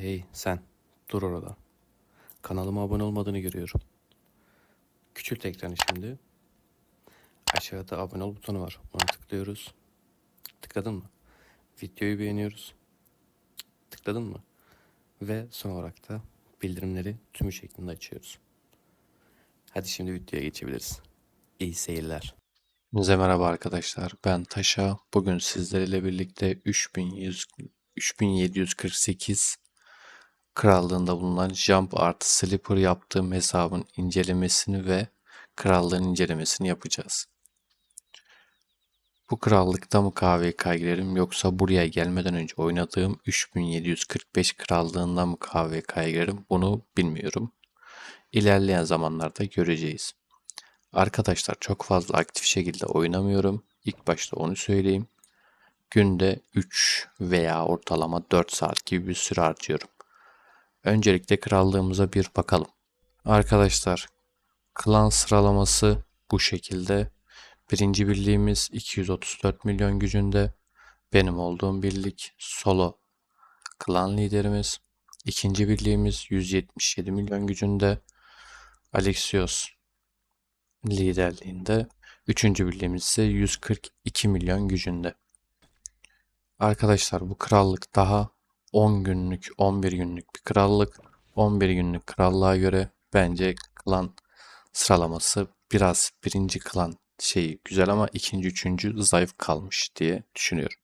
Hey sen dur orada. Kanalıma abone olmadığını görüyorum. Küçült ekranı şimdi. Aşağıda abone ol butonu var. Ona tıklıyoruz. Tıkladın mı? Videoyu beğeniyoruz. Tıkladın mı? Ve son olarak da bildirimleri tümü şeklinde açıyoruz. Hadi şimdi videoya geçebiliriz. İyi seyirler. Size merhaba arkadaşlar. Ben Taşa. Bugün sizlerle birlikte 3100 3748 krallığında bulunan Jump artı Slipper yaptığım hesabın incelemesini ve krallığın incelemesini yapacağız. Bu krallıkta mı KVK girerim yoksa buraya gelmeden önce oynadığım 3745 krallığında mı KVK'ya girerim bunu bilmiyorum. İlerleyen zamanlarda göreceğiz. Arkadaşlar çok fazla aktif şekilde oynamıyorum. İlk başta onu söyleyeyim. Günde 3 veya ortalama 4 saat gibi bir süre harcıyorum. Öncelikle krallığımıza bir bakalım. Arkadaşlar klan sıralaması bu şekilde. Birinci birliğimiz 234 milyon gücünde. Benim olduğum birlik solo klan liderimiz. İkinci birliğimiz 177 milyon gücünde. Alexios liderliğinde. Üçüncü birliğimiz ise 142 milyon gücünde. Arkadaşlar bu krallık daha 10 günlük, 11 günlük bir krallık. 11 günlük krallığa göre bence klan sıralaması biraz birinci klan şeyi güzel ama ikinci, üçüncü zayıf kalmış diye düşünüyorum.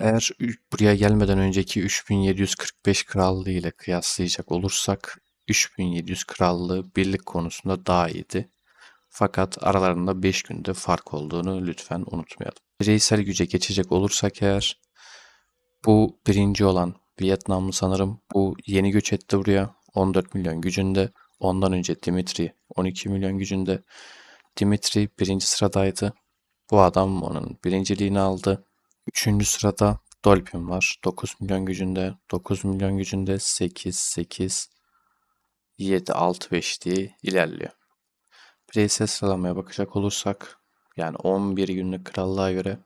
Eğer buraya gelmeden önceki 3745 krallığı ile kıyaslayacak olursak 3700 krallığı birlik konusunda daha iyiydi. Fakat aralarında 5 günde fark olduğunu lütfen unutmayalım. Bireysel güce geçecek olursak eğer bu birinci olan Vietnamlı sanırım bu yeni göç etti buraya 14 milyon gücünde. Ondan önce Dimitri 12 milyon gücünde. Dimitri birinci sıradaydı. Bu adam onun birinciliğini aldı. Üçüncü sırada Dolphin var. 9 milyon gücünde. 9 milyon gücünde 8, 8, 7, 6, 5 diye ilerliyor. Bireysel sıralamaya bakacak olursak yani 11 günlük krallığa göre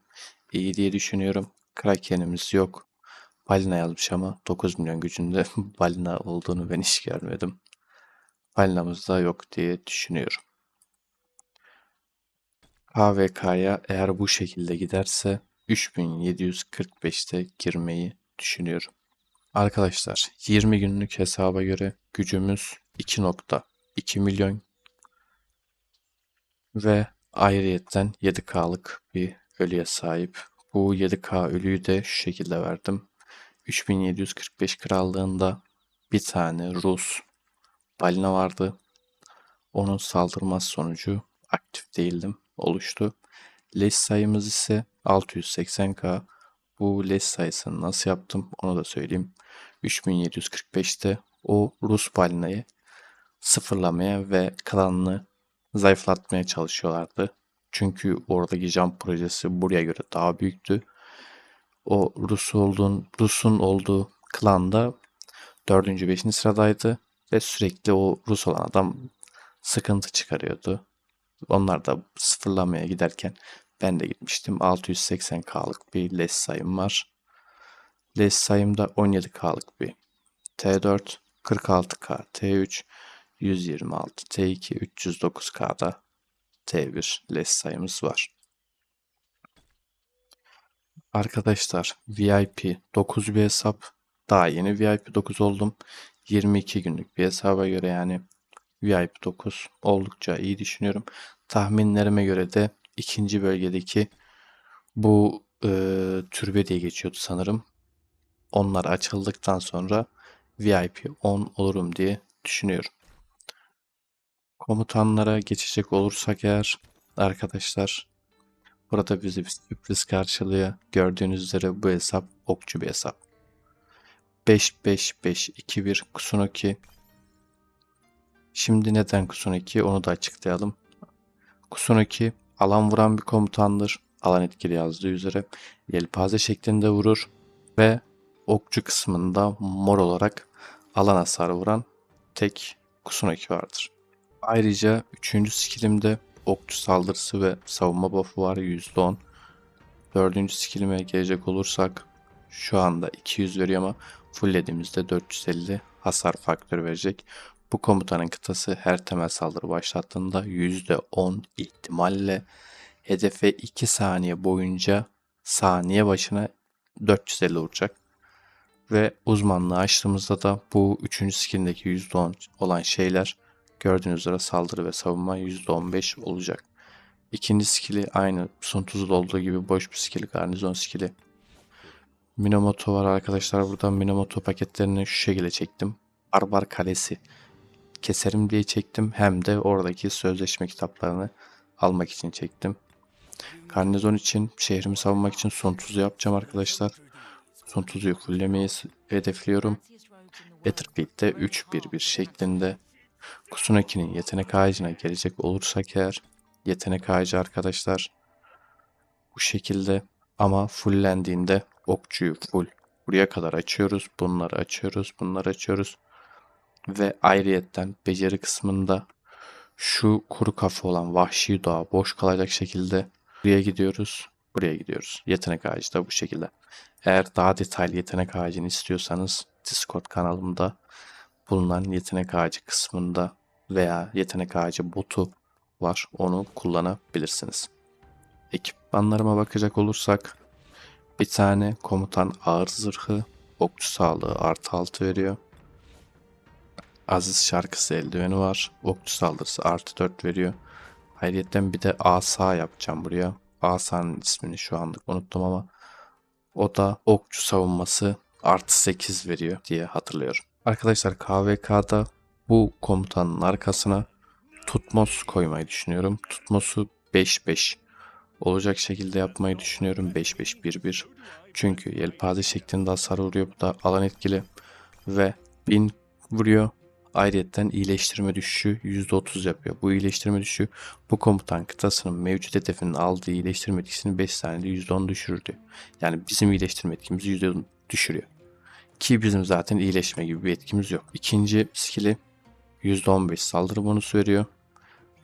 iyi diye düşünüyorum. Kraken'imiz yok. Balina yazmış ama 9 milyon gücünde balina olduğunu ben hiç görmedim. Balinamız da yok diye düşünüyorum. KVK'ya eğer bu şekilde giderse 3745'te girmeyi düşünüyorum. Arkadaşlar 20 günlük hesaba göre gücümüz 2.2 milyon ve ayrıyetten 7K'lık bir ölüye sahip. Bu 7K ölüyü de şu şekilde verdim. 3745 krallığında bir tane Rus balina vardı. Onun saldırması sonucu aktif değildim. Oluştu. Leş sayımız ise 680k. Bu leş sayısını nasıl yaptım onu da söyleyeyim. 3745'te o Rus balinayı sıfırlamaya ve klanını zayıflatmaya çalışıyorlardı. Çünkü oradaki jump projesi buraya göre daha büyüktü. O Rus olduğun, Rus'un olduğu klanda 4. 5. sıradaydı ve sürekli o Rus olan adam sıkıntı çıkarıyordu. Onlar da sıfırlamaya giderken ben de gitmiştim. 680K'lık bir les sayım var. Les sayımda 17K'lık bir T4, 46K, T3, 126, T2, 309K'da T1 les sayımız var. Arkadaşlar VIP 9 bir hesap. Daha yeni VIP 9 oldum. 22 günlük bir hesaba göre yani VIP 9 oldukça iyi düşünüyorum. Tahminlerime göre de ikinci bölgedeki bu e, türbe diye geçiyordu sanırım. Onlar açıldıktan sonra VIP 10 olurum diye düşünüyorum. Komutanlara geçecek olursak eğer arkadaşlar burada bizi bir sürpriz karşılıyor. Gördüğünüz üzere bu hesap okçu bir hesap. 5-5-5-2-1 Kusunoki Şimdi neden Kusunoki onu da açıklayalım. Kusunoki alan vuran bir komutandır. Alan etkili yazdığı üzere yelpaze şeklinde vurur ve okçu kısmında mor olarak alan hasarı vuran tek Kusunoki vardır. Ayrıca 3. skillimde okçu saldırısı ve savunma buff'u var %10. 4. skillime gelecek olursak şu anda 200 veriyor ama Fulllediğimizde 450 hasar faktörü verecek. Bu komutanın kıtası her temel saldırı başlattığında %10 ihtimalle hedefe 2 saniye boyunca saniye başına 450 vuracak. Ve uzmanlığı açtığımızda da bu 3. skill'deki %10 olan şeyler gördüğünüz üzere saldırı ve savunma %15 olacak. İkinci skill'i aynı Sun Tuzul olduğu gibi boş bir skill, garnizon skill'i. Minamoto var arkadaşlar. Buradan Minamoto paketlerini şu şekilde çektim. Barbar Kalesi keserim diye çektim. Hem de oradaki sözleşme kitaplarını almak için çektim. Garnizon için, şehrimi savunmak için son tuzu yapacağım arkadaşlar. Son tuzuyu fullemeyi hedefliyorum. Etherpeat'te 3-1-1 şeklinde. Kusunaki'nin yetenek ağacına gelecek olursak eğer yetenek ağacı arkadaşlar bu şekilde ama fulllendiğinde okçuyu full buraya kadar açıyoruz. Bunları açıyoruz. Bunları açıyoruz. Ve ayrıyetten beceri kısmında şu kuru kafa olan vahşi doğa boş kalacak şekilde buraya gidiyoruz. Buraya gidiyoruz. Yetenek ağacı da bu şekilde. Eğer daha detaylı yetenek ağacını istiyorsanız Discord kanalımda bulunan yetenek ağacı kısmında veya yetenek ağacı botu var. Onu kullanabilirsiniz. Ekipmanlarıma bakacak olursak bir tane komutan ağır zırhı, okçu sağlığı artı 6 veriyor. Aziz şarkısı eldiveni var. Okçu saldırısı artı 4 veriyor. Ayrıca bir de asa yapacağım buraya. Asanın ismini şu anlık unuttum ama o da okçu savunması artı 8 veriyor diye hatırlıyorum. Arkadaşlar KVK'da bu komutanın arkasına Tutmos koymayı düşünüyorum. Tutmos'u 5-5 olacak şekilde yapmayı düşünüyorum. 5-5-1-1. Çünkü yelpaze şeklinde hasar vuruyor. Bu da alan etkili. Ve 1000 vuruyor. Ayrıyeten iyileştirme düşüşü %30 yapıyor. Bu iyileştirme düşüşü bu komutan kıtasının mevcut hedefinin aldığı iyileştirme etkisini 5 saniyede %10 düşürürdü. Yani bizim iyileştirme etkimizi %10 düşürüyor. Ki bizim zaten iyileşme gibi bir etkimiz yok. İkinci skill'i %15 saldırı bonusu veriyor.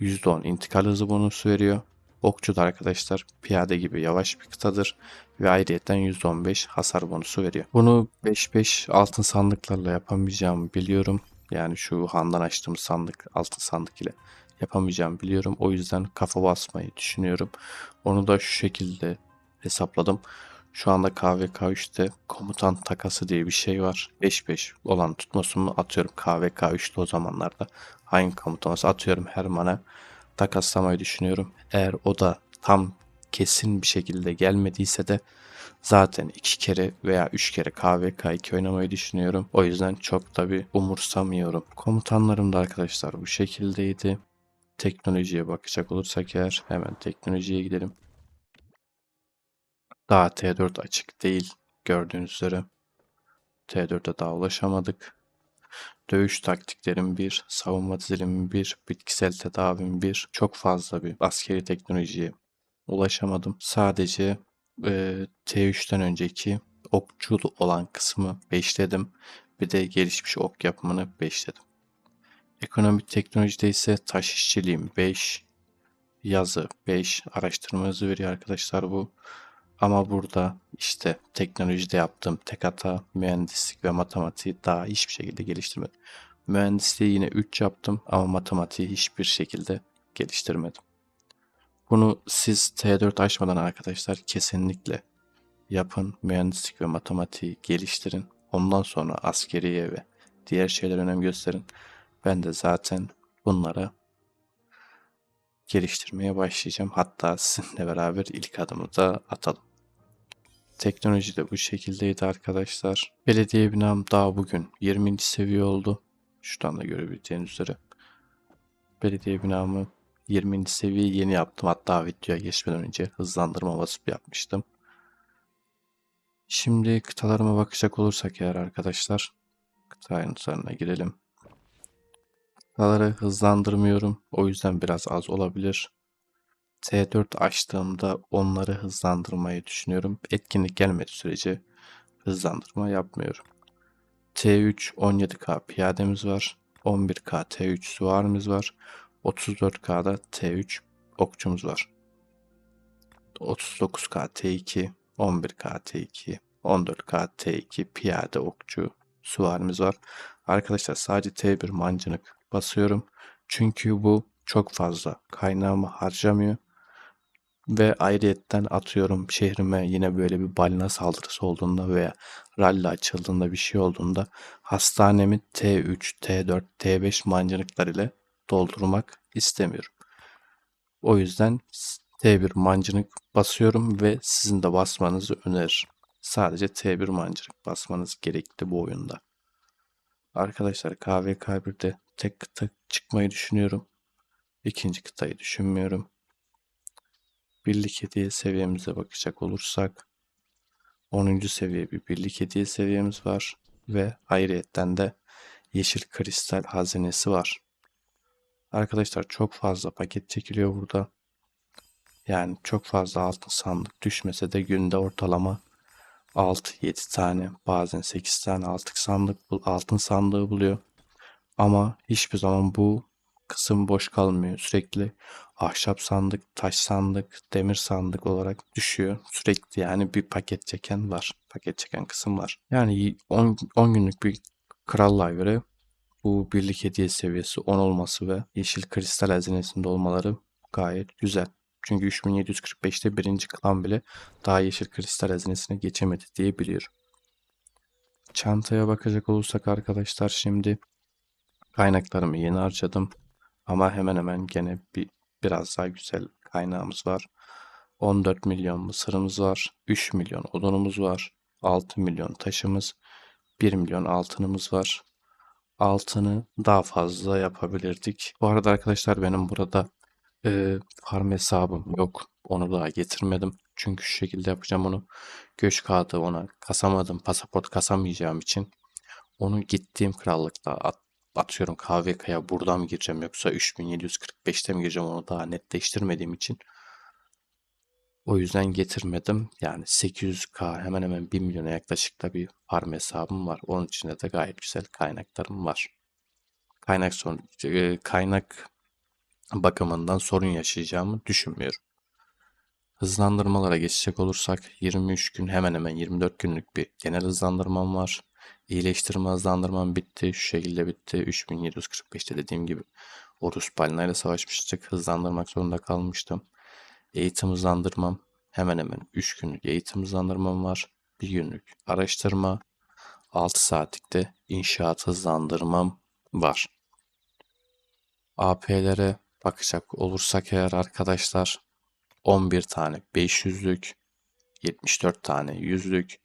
%10 intikal hızı bonusu veriyor. Okçu da arkadaşlar piyade gibi yavaş bir kıtadır ve ayrıyeten %15 hasar bonusu veriyor. Bunu 5-5 altın sandıklarla yapamayacağımı biliyorum. Yani şu handan açtığım sandık altın sandık ile yapamayacağımı biliyorum. O yüzden kafa basmayı düşünüyorum. Onu da şu şekilde hesapladım. Şu anda KVK3'te komutan takası diye bir şey var. 5-5 olan tutmasımı atıyorum KVK3'te o zamanlarda. Hangi komutanı atıyorum Herman'a takaslamayı düşünüyorum. Eğer o da tam kesin bir şekilde gelmediyse de zaten iki kere veya üç kere KVK2 oynamayı düşünüyorum. O yüzden çok tabi umursamıyorum. Komutanlarım da arkadaşlar bu şekildeydi. Teknolojiye bakacak olursak eğer hemen teknolojiye gidelim. Daha T4 açık değil gördüğünüz üzere. T4'e daha ulaşamadık. Dövüş taktiklerim bir, savunma dizilimim bir, bitkisel tedavim bir. Çok fazla bir askeri teknolojiye ulaşamadım. Sadece e, T3'ten önceki okçu olan kısmı 5'ledim. Bir de gelişmiş ok yapımını 5'ledim. Ekonomik teknolojide ise taş işçiliğim 5, yazı 5, araştırma hızı veriyor arkadaşlar bu. Ama burada işte teknolojide yaptığım tek hata mühendislik ve matematiği daha hiçbir şekilde geliştirmedim. Mühendisliği yine 3 yaptım ama matematiği hiçbir şekilde geliştirmedim. Bunu siz T4 açmadan arkadaşlar kesinlikle yapın. Mühendislik ve matematiği geliştirin. Ondan sonra askeriye ve diğer şeyler önem gösterin. Ben de zaten bunlara geliştirmeye başlayacağım. Hatta sizinle beraber ilk adımı da atalım. Teknoloji de bu şekildeydi arkadaşlar. Belediye binam daha bugün 20. seviye oldu. Şuradan da görebileceğiniz üzere. Belediye binamı 20. seviye yeni yaptım. Hatta videoya geçmeden önce hızlandırma basıp yapmıştım. Şimdi kıtalarıma bakacak olursak eğer arkadaşlar. Kıta ayrıntılarına girelim. Kıtaları hızlandırmıyorum. O yüzden biraz az olabilir. T4 açtığımda onları hızlandırmayı düşünüyorum. Etkinlik gelmedi sürece hızlandırma yapmıyorum. T3 17K piyademiz var. 11K T3 süvarimiz var. 34K'da T3 okçumuz var. 39K T2, 11K T2, 14K T2 piyade okçu süvarimiz var. Arkadaşlar sadece T1 mancınık basıyorum. Çünkü bu çok fazla kaynağımı harcamıyor. Ve ayrıyetten atıyorum şehrime yine böyle bir balina saldırısı olduğunda veya rally açıldığında bir şey olduğunda hastanemi T3, T4, T5 mancınıklar ile doldurmak istemiyorum. O yüzden T1 mancınık basıyorum ve sizin de basmanızı öneririm. Sadece T1 mancınık basmanız gerekli bu oyunda. Arkadaşlar KVK1'de tek kıta çıkmayı düşünüyorum. İkinci kıtayı düşünmüyorum. Birlik hediye seviyemize bakacak olursak 10. seviye bir birlik hediye seviyemiz var ve ayrıyetten de yeşil kristal hazinesi var. Arkadaşlar çok fazla paket çekiliyor burada. Yani çok fazla altın sandık düşmese de günde ortalama 6-7 tane bazen 8 tane altın sandık altın sandığı buluyor. Ama hiçbir zaman bu kısım boş kalmıyor. Sürekli ahşap sandık, taş sandık, demir sandık olarak düşüyor. Sürekli yani bir paket çeken var. Paket çeken kısım var. Yani 10, 10 günlük bir krallığa göre bu birlik hediye seviyesi 10 olması ve yeşil kristal hazinesinde olmaları gayet güzel. Çünkü 3745'te birinci klan bile daha yeşil kristal hazinesine geçemedi diye biliyorum. Çantaya bakacak olursak arkadaşlar şimdi kaynaklarımı yeni harcadım. Ama hemen hemen gene bir biraz daha güzel kaynağımız var. 14 milyon mısırımız var. 3 milyon odunumuz var. 6 milyon taşımız. 1 milyon altınımız var. Altını daha fazla yapabilirdik. Bu arada arkadaşlar benim burada e, farm hesabım yok. Onu daha getirmedim. Çünkü şu şekilde yapacağım onu. Göç kağıdı ona kasamadım. Pasaport kasamayacağım için. Onu gittiğim krallıkta at, atıyorum KVK'ya buradan mı gireceğim yoksa 3745'te mi gireceğim onu daha netleştirmediğim için. O yüzden getirmedim. Yani 800k hemen hemen 1 milyona yaklaşık da bir farm hesabım var. Onun içinde de gayet güzel kaynaklarım var. Kaynak sorun, e, kaynak bakımından sorun yaşayacağımı düşünmüyorum. Hızlandırmalara geçecek olursak 23 gün hemen hemen 24 günlük bir genel hızlandırmam var. İyileştirme hızlandırmam bitti. Şu şekilde bitti. 3745'te dediğim gibi Orus Balina ile savaşmıştık. Hızlandırmak zorunda kalmıştım. Eğitim hızlandırmam hemen hemen 3 günlük eğitim hızlandırmam var. 1 günlük araştırma. 6 saatlik de inşaat hızlandırmam var. AP'lere bakacak olursak eğer arkadaşlar 11 tane 500'lük, 74 tane 100'lük,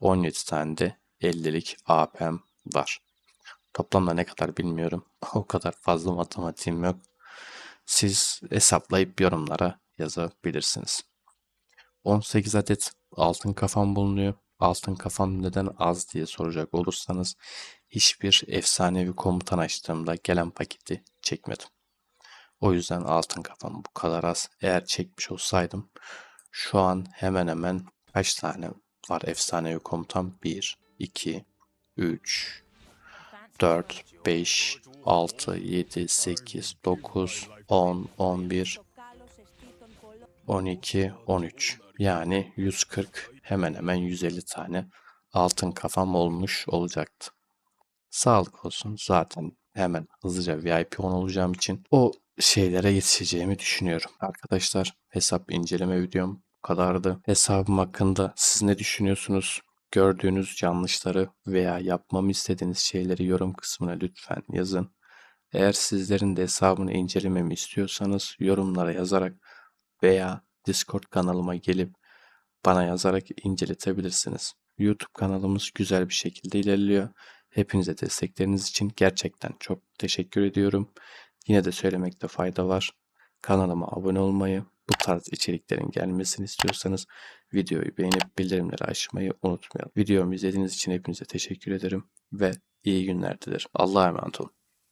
17 tane de 50'lik AP'm var. Toplamda ne kadar bilmiyorum. O kadar fazla matematiğim yok. Siz hesaplayıp yorumlara yazabilirsiniz. 18 adet altın kafam bulunuyor. Altın kafam neden az diye soracak olursanız hiçbir efsanevi komutan açtığımda gelen paketi çekmedim. O yüzden altın kafam bu kadar az. Eğer çekmiş olsaydım şu an hemen hemen kaç tane var efsanevi komutan? 1, 2, 3, 4, 5, 6, 7, 8, 9, 10, 11, 12, 13. Yani 140 hemen hemen 150 tane altın kafam olmuş olacaktı. Sağlık olsun zaten hemen hızlıca VIP 10 olacağım için o şeylere yetişeceğimi düşünüyorum. Arkadaşlar hesap inceleme videom bu kadardı. Hesabım hakkında siz ne düşünüyorsunuz? Gördüğünüz yanlışları veya yapmamı istediğiniz şeyleri yorum kısmına lütfen yazın. Eğer sizlerin de hesabını incelememi istiyorsanız yorumlara yazarak veya Discord kanalıma gelip bana yazarak inceletebilirsiniz. YouTube kanalımız güzel bir şekilde ilerliyor. Hepinize destekleriniz için gerçekten çok teşekkür ediyorum. Yine de söylemekte fayda var. Kanalıma abone olmayı, bu tarz içeriklerin gelmesini istiyorsanız videoyu beğenip bildirimleri açmayı unutmayalım. Videomu izlediğiniz için hepinize teşekkür ederim ve iyi günler dilerim. Allah'a emanet olun.